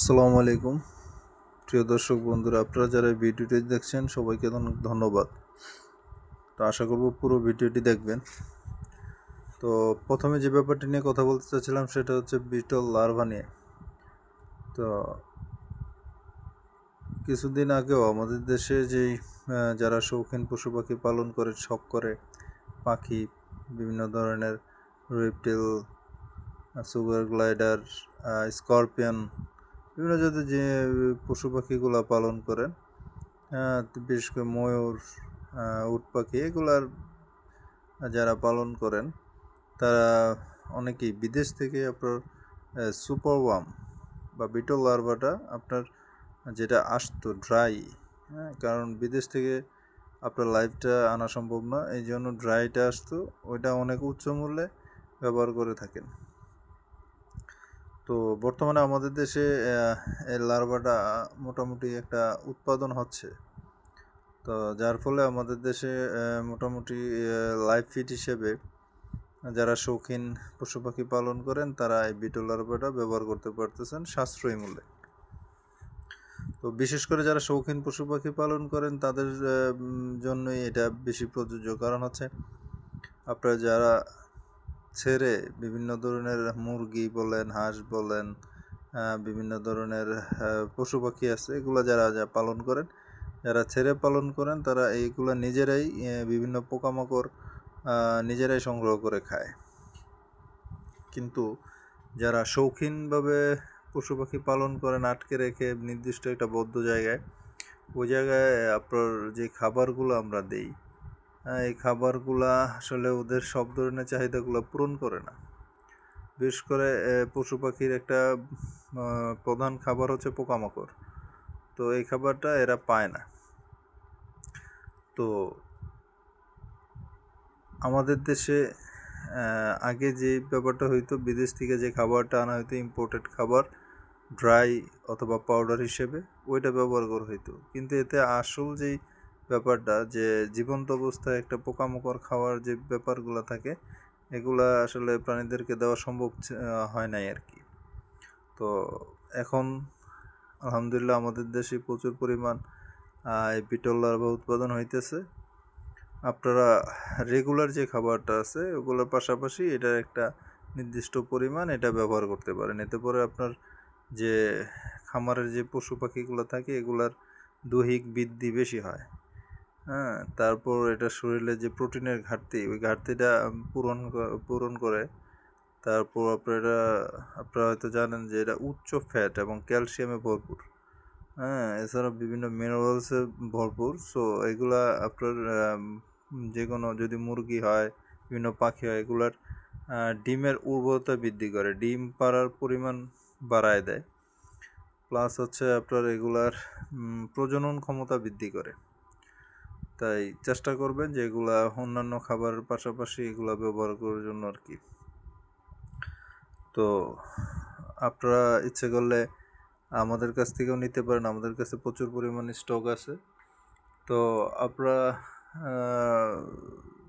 আসসালামু আলাইকুম। প্রিয় দর্শক বন্ধুরা, আপনারা যারা ভিডিওটি দেখছেন, সবাইকে ধন্যবাদ। তো আশা করব পুরো ভিডিওটি দেখবেন। তো প্রথমে যে ব্যাপারটি নিয়ে কথা বলতে চাচ্ছিলাম, সেটা হচ্ছে বিটল লার্ভা নিয়ে। তো কিছুদিন আগেও আমাদের দেশে যেই যারা শৌখিন পশু পাখি পালন করে, শখ করে, পাখি, বিভিন্ন ধরনের রেপটেল সুগার গ্লাইডার স্করপিয়ন বিভিন্ন জাতের যে পশু পাখিগুলো পালন করেন বিশেষ করে ময়ূর উট পাখি, এগুলার যারা পালন করেন, তারা অনেকেই বিদেশ থেকে আপনার সুপার ওয়াম বা বিটল লার্ভাটা আপনার যেটা আসতো ড্রাই হ্যাঁ কারণ বিদেশ থেকে আপনার লাইফটা আনা সম্ভব না এই জন্য ড্রাইটা আসতো, ওইটা অনেক উচ্চ মূল্যে ব্যবহার করে থাকেন। তো বর্তমানে আমাদের দেশে লার্ভাটা মোটামুটি একটা উৎপাদন হচ্ছে। তো যার ফলে আমাদের দেশে মোটামুটি লাইফ ফিট হিসেবে যারা শৌখিন পশু পাখি পালন করেন, তারা এই বিটল লার্ভাটা ব্যবহার করতে পারতেছেন সাশ্রয়ী মূল্যে। তো বিশেষ করে যারা শৌখিন পশু পাখি পালন করেন, তাদের জন্যই এটা বেশি প্রযোজ্য। কারণ হচ্ছে, আপনারা যারা ছেড়ে বিভিন্ন ধরনের মুরগি বলেন, হাঁস বলেন বিভিন্ন ধরনের পশু পাখি আছে, এগুলো যারা যা পালন করেন, যারা ছেড়ে পালন করেন, তারা এইগুলো নিজেরাই বিভিন্ন পোকামাকড় নিজেরাই সংগ্রহ করে খায়। কিন্তু যারা শৌখিনভাবে পশু পাখি পালন করেন, আটকে রেখে নির্দিষ্ট একটা বদ্ধ জায়গায়, ওই জায়গায় আপনার যে খাবারগুলো আমরা দেই এই খাবারগুলা আসলে ওদের সব ধরনের চাহিদাগুলো পূরণ করে না। বিশেষ করে পশু পাখির একটা প্রধান খাবার হচ্ছে পোকামাকড়। তো এই খাবারটা এরা পায় না। তো আমাদের দেশে আগে যে ব্যাপারটা হইতো, বিদেশ থেকে যে খাবারটা আনা হইতো ইম্পোর্টেড খাবার ড্রাই অথবা পাউডার হিসেবে, ওইটা ব্যবহার করা হইতো। কিন্তু এতে আসল যেই ব্যাপারটা যে জীবন্ত অবস্থায় একটা পোকামাকড় খাওয়ার যে ব্যাপারগুলো থাকে, এগুলা আসলে প্রাণীদেরকে দেওয়া সম্ভব হয় নাই আর কি। তো এখন আলহামদুলিল্লাহ আমাদের দেশে প্রচুর পরিমাণ এই লার্ভা উৎপাদন হইতেছে। আপনারা রেগুলার যে খাবারটা আছে, ওগুলোর পাশাপাশি এটার একটা নির্দিষ্ট পরিমাণ এটা ব্যবহার করতে পারেন। এতে পরে আপনার যে খামারের যে পশু পাখিগুলো থাকে, এগুলার দৈহিক বৃদ্ধি বেশি হয়। হ্যাঁ তারপর এটা শরীরে যে প্রোটিনের ঘাটতি, ওই ঘাটতিটা পূরণ পূরণ করে। তারপর আপনার এটা আপনারা হয়তো জানেন যে এটা উচ্চ ফ্যাট এবং ক্যালসিয়ামে ভরপুর। হ্যাঁ এছাড়া বিভিন্ন মিনারেলসে ভরপুর। সো এগুলা আপনার যে কোনো যদি মুরগি হয়, বিভিন্ন পাখি হয়, এগুলার ডিমের উর্বরতা বৃদ্ধি করে। ডিম পাড়ার পরিমাণ বাড়ায় দেয়। প্লাস হচ্ছে আপনার এগুলার প্রজনন ক্ষমতা বৃদ্ধি করে। তাই চেষ্টা করবেন যে এগুলা অন্যান্য খাবারের পাশাপাশি এগুলা ব্যবহার করার জন্য আর কি। তো আপনারা ইচ্ছে করলে আমাদের কাছ থেকেও নিতে পারেন, আমাদের কাছে প্রচুর পরিমাণে স্টক আছে। তো আপনারা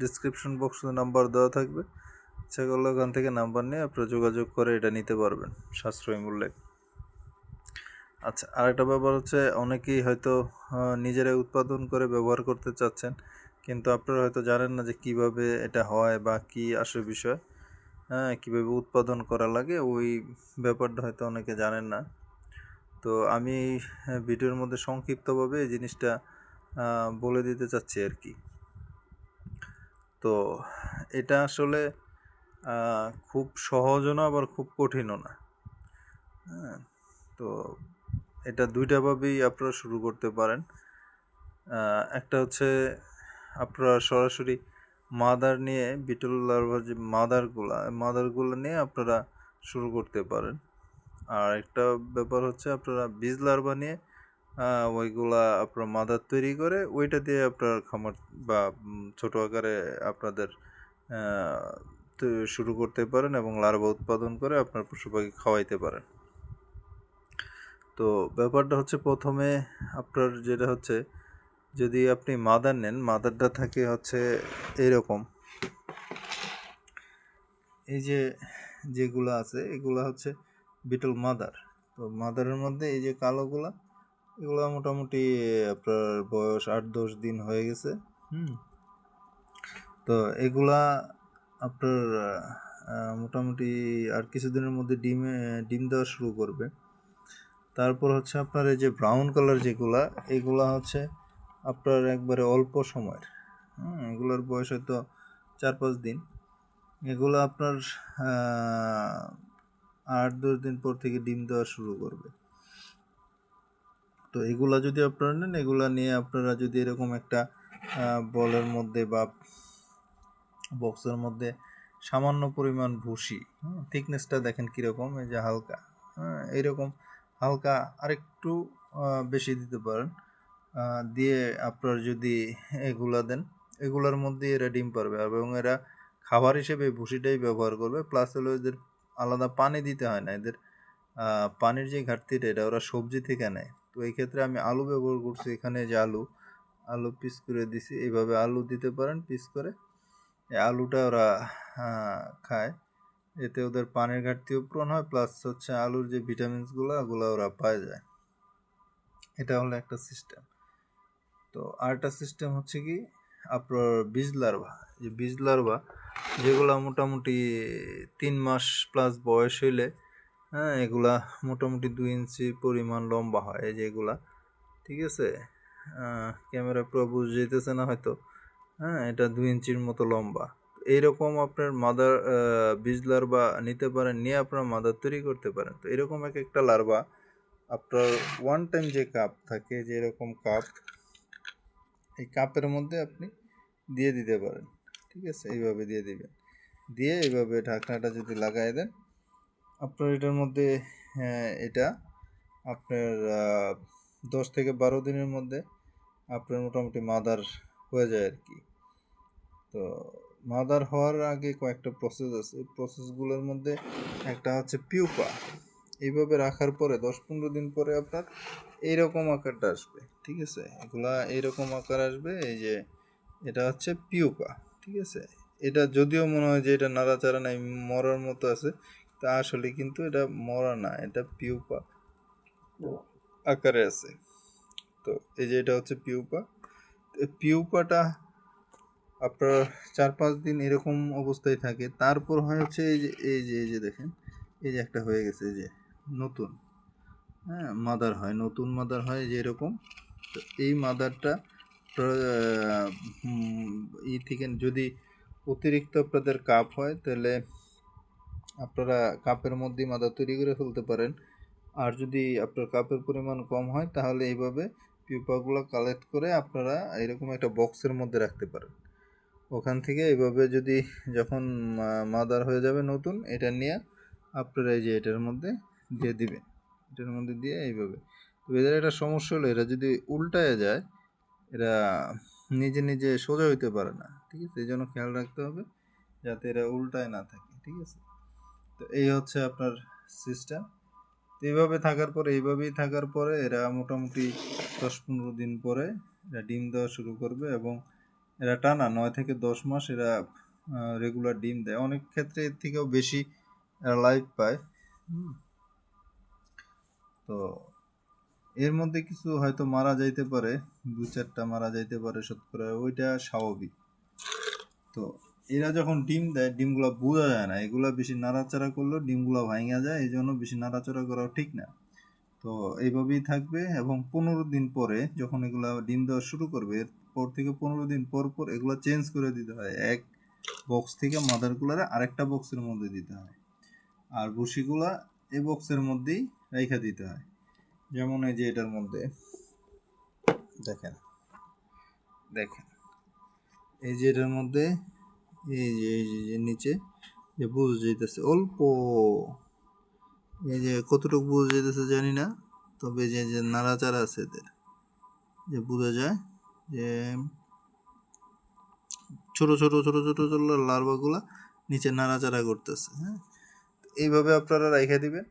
ডিসক্রিপশন বক্সে নাম্বার দেওয়া থাকবে। ইচ্ছা করলে ওখান থেকে নাম্বার নিয়ে আপনারা যোগাযোগ করে এটা নিতে পারবেন সাশ্রয়ী মূল্যে। আচ্ছা আরেকটা ব্যাপার হচ্ছে অনেকেই হয়তো নিজেরাই উৎপাদন করে ব্যবহার করতে চাচ্ছেন, কিন্তু আপনারা হয়তো জানেন না যে কীভাবে এটা হয় বা কি আসে বিষয়। হ্যাঁ কীভাবে উৎপাদন করা লাগে ওই ব্যাপারটা হয়তো অনেকে জানেন না। তো আমি ভিডিওর মধ্যে সংক্ষিপ্তভাবে এই জিনিসটা বলে দিতে চাচ্ছি আর কি। তো এটা আসলে খুব সহজও না আবার খুব কঠিনও না। তো এটা দুইটাভাবেই আপনারা শুরু করতে পারেন। একটা হচ্ছে আপনারা সরাসরি মাদার নিয়ে বিটল লার্ভার যে মাদারগুলা, মাদারগুলো নিয়ে আপনারা শুরু করতে পারেন। আর একটা ব্যাপার হচ্ছে আপনারা বীজ লার্ভা নিয়ে ওইগুলা আপনার মাদার তৈরি করে, ওইটা দিয়ে আপনার খামার বা ছোট আকারে আপনাদের শুরু করতে পারেন এবং লার্ভা উৎপাদন করে আপনার পশু পাখি খাওয়াইতে পারেন। তো ব্যাপারটা হচ্ছে প্রথমে আপনার যেটা হচ্ছে, যদি আপনি মাদার নেন মাদারটা থাকে হচ্ছে এরকম। এই যে যেগুলো আছে, এগুলো হচ্ছে বিটল মাদার তো মাদারের মধ্যে এই যে কালোগুলা, এগুলো মোটামুটি আপনার বয়স আট দশ দিন হয়ে গেছে, হুম। তো এগুলা আপনার মোটামুটি আর কিছুদিনের মধ্যে ডিমে, ডিম দেওয়া শুরু করবে। তারপর হচ্ছে আপনার এই যে ব্রাউন কালার যেগুলা, এগুলা হচ্ছে আপনার একবারে অল্প সময়ের। এগুলোর বয়স হয়তো চার পাঁচ দিন। এগুলো আপনার আট দশ দিন পর থেকে ডিম দেওয়া শুরু করবে। তো এগুলা যদি আপনারা নেন, এগুলা নিয়ে আপনারা যদি এরকম একটা বলের মধ্যে বা বক্সের মধ্যে সামান্য পরিমাণ ভুসি থিকনেসটা দেখেন কীরকম, এই যে হালকা হ্যাঁ এইরকম হালকা আরেকটু বেশি দিতে পারেন। দিয়ে আপনার যদি এগুলা দেন, এগুলার মধ্যে এরা ডিম পারবে। এবং এরা খাবার হিসেবে ভুসিটাই ব্যবহার করবে। প্লাস হলো এদের আলাদা পানি দিতে হয় না। এদের পানির যে ঘাটতিটা, এটা ওরা সবজি থেকে নেয়। তো এই ক্ষেত্রে আমি আলু ব্যবহার করছি। এখানে যে আলু আলু পিস করে দিছি। এইভাবে আলু দিতে পারেন পিস করে। আলুটা ওরা খায়। এতে ওদের পানির ঘাটতিও পূরণ হয় প্লাস হচ্ছে আলুর যে ভিটামিনসগুলো ওগুলো ওরা পায় যায়। এটা হলো একটা সিস্টেম তো আরেকটা সিস্টেম হচ্ছে কি, আপনার বীজ লার্ভা যে বীজ লার্ভা যেগুলো মোটামুটি তিন মাস প্লাস বয়স হইলে হ্যাঁ এগুলা মোটামুটি দুই ইঞ্চি পরিমাণ লম্বা হয়, এই যে এগুলা। ঠিক আছে? ক্যামেরা পুরো বুঝে যেতেছে না হয়তো। হ্যাঁ এটা দুই ইঞ্চির মতো লম্বা। এইরকম আপনার মাদার বীজ লার্ভা নিতে পারেন নিয়ে আপনার মাদার তৈরি করতে পারেন। তো এরকম এক একটা লার্ভা আপনার ওয়ান টাইম যে কাপ থাকে যে এরকম কাপ এই কাপের মধ্যে আপনি দিয়ে দিতে পারেন। ঠিক আছে? এইভাবে দিয়ে দিবেন। দিয়ে এইভাবে ঢাকনাটা যদি লাগাই দেন আপনার এটার মধ্যে হ্যাঁ, এটা আপনার দশ থেকে বারো দিনের মধ্যে আপনার মোটামুটি মাদার হয়ে যায় আর কি। তো মাদার হওয়ার আগে কয়েকটা প্রসেস আছে। এই প্রসেসগুলোর মধ্যে একটা হচ্ছে পিউপা এইভাবে রাখার পরে দশ পনেরো দিন পরে আপনার এইরকম আকারটা আসবে, ঠিক আছে? এগুলা এইরকম আকার আসবে, এই যে এটা হচ্ছে পিউপা ঠিক আছে? এটা যদিও মনে হয় যে এটা নাড়াচাড়া নাই, মরার মতো আছে, তা আসলে কিন্তু এটা মরা না, এটা পিউপা আকারে আছে। তো এই যে এটা হচ্ছে পিউপা পিউপাটা আপনার চার পাঁচ দিন এরকম অবস্থায় থাকে। তারপর হচ্ছে এই যে এই যে এই যে দেখেন, এই যে একটা হয়ে গেছে যে নতুন। হ্যাঁ মাদার হয়, নতুন মাদার হয় যে এরকম। তো এই মাদারটা ই থেকে যদি অতিরিক্ত আপনাদের কাপ হয়, তাহলে আপনারা কাপের মধ্যে মাদার তৈরি করে ফেলতে পারেন। আর যদি আপনার কাপের পরিমাণ কম হয়, তাহলে এইভাবে পিপাগুলো কালেক্ট করে আপনারা এরকম একটা বক্সের মধ্যে রাখতে পারেন। ওখান থেকে এইভাবে যদি যখন মাদার হয়ে যাবে নতুন, এটা নিয়ে আপনারা এই যে এটার মধ্যে দিয়ে দিবেন এটার মধ্যে দিয়ে এইভাবে। এদের একটা সমস্যা হলো, এরা যদি উল্টায় যায়, এরা নিজে নিজে সোজা হইতে পারে না, ঠিক আছে? এই জন্য খেয়াল রাখতে হবে, যাতে এরা উল্টায় না থাকে, ঠিক আছে? তো এই হচ্ছে আপনার সিস্টেম তো এইভাবে থাকার পরে, এইভাবেই থাকার পরে এরা মোটামুটি দশ পনেরো দিন পরে এরা ডিম দেওয়া শুরু করবে এবং এরা টানা নয় থেকে দশ মাস এরা রেগুলার ডিম দেয়। অনেক ক্ষেত্রে এর থেকেও বেশি এরা পায়। তো এর মধ্যে কিছু হয়তো মারা যাইতে পারে, দু চারটা মারা যাইতে পারে শতকরা, ওইটা স্বাভাবিক। তো এরা যখন ডিম দেয়, ডিমগুলো বোঝা যায় না। এগুলো বেশি নাড়াচাড়া করলেও ডিমগুলো ভাঙা যায় এই জন্য বেশি নাড়াচাড়া করাও ঠিক না। তো এইভাবেই থাকবে এবং পনেরো দিন পরে যখন এগুলা ডিম দেওয়া শুরু করবে এরপর থেকে পনেরো দিন পর পর এগুলো চেঞ্জ করে দিতে হয়। এক বক্স থেকে মাদারগুলারে আরেকটা বক্সের মধ্যে দিতে হয়। আর ভুসিগুলা এই বক্সের মধ্যেই রেখে দিতে হয়। যেমন এই যে এটার মধ্যে। দেখেন। দেখেন। এই যে এটার মধ্যে এই যে এই যে নিচে যে বুঝ যেতেছে অল্প। এই যে কতটুকু বুঝ যেতেছে জানি না, তবে যে যে নাড়াচাড়া আছে এদের। যে বোঝা যায় যে ছোট ছোট ছোট ছোট ছোট লার্ভাগুলা নিচে নাড়াচাড়া করতেছে হ্যাঁ? এইভাবে আপনারা রেখে দিবেন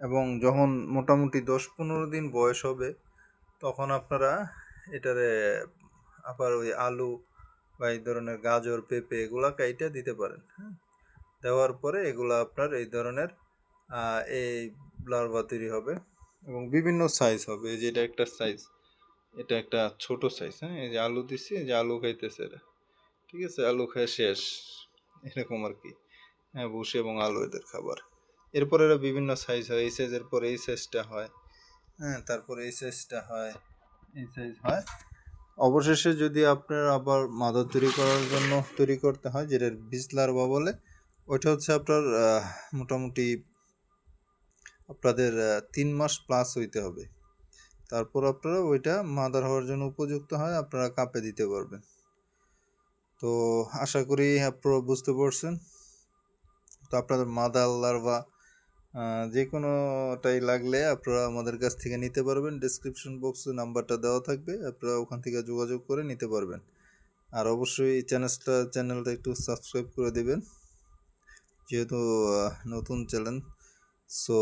এবং যখন মোটামুটি দশ পনেরো দিন বয়স হবে, তখন আপনারা এটারে আবার ওই আলু বা এই ধরনের গাজর, পেঁপে এগুলা কাইটা দিতে পারেন হ্যাঁ? দেওয়ার পরে এগুলা আপনার এই ধরনের এই লার্ভা তৈরি হবে এবং বিভিন্ন সাইজ হবে, এই যে এটা একটা সাইজ এটা একটা ছোট সাইজ হ্যাঁ? এই যে আলু এই যে আলু খাইতেছে এরা। ঠিক আছে? আলু খায় শেষ। এরকম আর কি। হ্যাঁ বসে এবং আলু এদের খাবার। এরপর এরা বিভিন্ন সাইজ হয়। এই সাইজের পরে এই সাইজটা হয়। হ্যাঁ তারপরে এই সাইজটা হয়। এই সাইজ হয়। অবশেষে যদি আপনার আবার মাদা তৈরি করার জন্য তৈরি করতে হয়, যেটা বিজলার বা বলে, ওইটা হচ্ছে আপনার মোটামুটি আপনাদের তিন মাস প্লাস হইতে হবে। তারপর আপনারা ওইটা মাদার হওয়ার জন্য উপযুক্ত হয়, আপনারা কাপে দিতে পারবেন। তো আশা করি আপনারা বুঝতে পারছেন। তো আপনাদের মাদার লার্ভা যে কোনোটাই লাগলে আপনারা আমাদের কাছ থেকে নিতে পারবেন। ডিসক্রিপশন বক্সে নাম্বারটা দেওয়া থাকবে, আপনারা ওখান থেকে যোগাযোগ করে নিতে পারবেন। আর অবশ্যই চ্যানেলটা চ্যানেলটা একটু সাবস্ক্রাইব করে দেবেন। যেহেতু নতুন চ্যানেল সো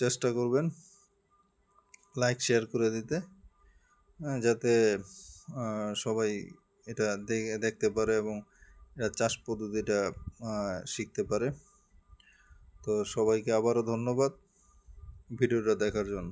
চেষ্টা করবেন। লাইক শেয়ার করে দিতে আহ, যাতে সবাই এটা দেখে দেখতে পারে এবং এটা চাষ পদ্ধতিটা শিখতে পারে। তো সবাইকে আবারও ধন্যবাদ ভিডিওটা দেখার জন্য।